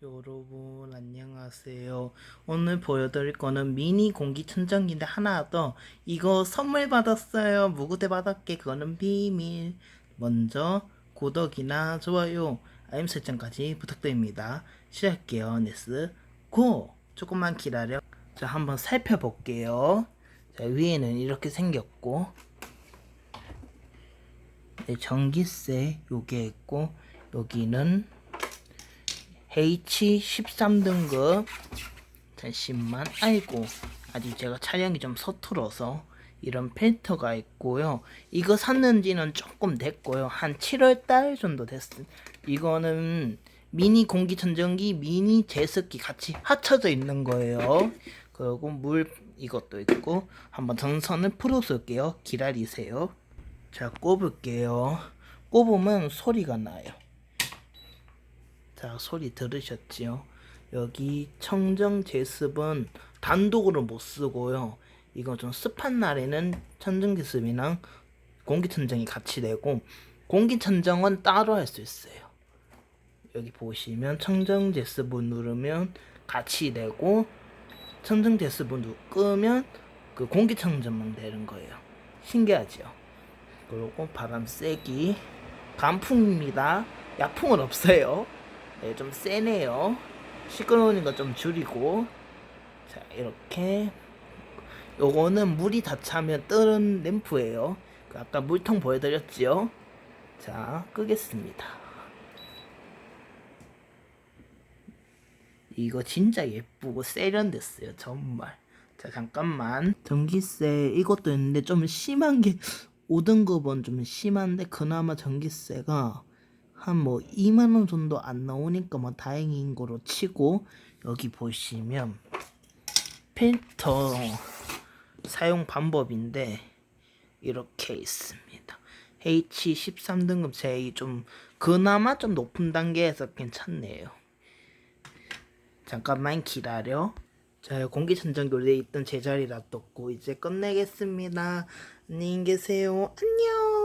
여러분 안녕하세요. 오늘 보여드릴 거는 미니 공기 청정기인데 하나 더 이거 선물 받았어요. 무구대 받았게 그거는 비밀. 먼저 구독이나 좋아요, 알림 설정까지 부탁드립니다. 시작할게요. 네스 고! 조금만 기다려. 자 한번 살펴볼게요. 자 위에는 이렇게 생겼고 네, 전기세 요게 있고 여기는 H13등급. 잠시만. 아이고 아직 제가 촬영이 좀 서툴어서 이런 필터가 있고요. 이거 샀는지는 조금 됐고요. 한 7월달 정도 됐어 이거는 미니 공기청정기 미니 제습기 같이 합쳐져 있는 거예요. 그리고 물 이것도 있고 한번 전선을 풀어볼게요. 기다리세요. 자 꼽을게요. 꼽으면 소리가 나요 자, 소리 들으셨지요? 여기 청정 제습은 단독으로 못 쓰고요. 이거 좀 습한 날에는 청정 제습이랑 공기청정이 같이 되고 공기청정은 따로 할 수 있어요. 여기 보시면 청정 제습을 누르면 같이 되고 청정 제습을 누- 끄면 그 공기 청정만 되는 거예요. 신기하죠? 그리고 바람 세기 강풍입니다. 약풍은 없어요. 네, 좀 세네요. 시끄러우니까 좀 줄이고. 자, 이렇게. 요거는 물이 다 차면 뜨는 램프예요. 그 아까 물통 보여드렸지요? 자, 끄겠습니다. 이거 진짜 예쁘고 세련됐어요, 정말. 자, 잠깐만. 전기세 이것도 있는데 좀 심한 게 5등급은 좀 심한데 그나마 전기세가 한 뭐 2만 원 정도 안 나오니까 뭐 다행인 거로 치고 여기 보시면 필터 사용 방법인데 이렇게 있습니다. H13등급 제이 좀 그나마 좀 높은 단계에서 괜찮네요. 잠깐만 기다려. 자, 공기천정교대에 있던 제자리 놔뒀고 이제 끝내겠습니다. 안녕히 계세요. 안녕.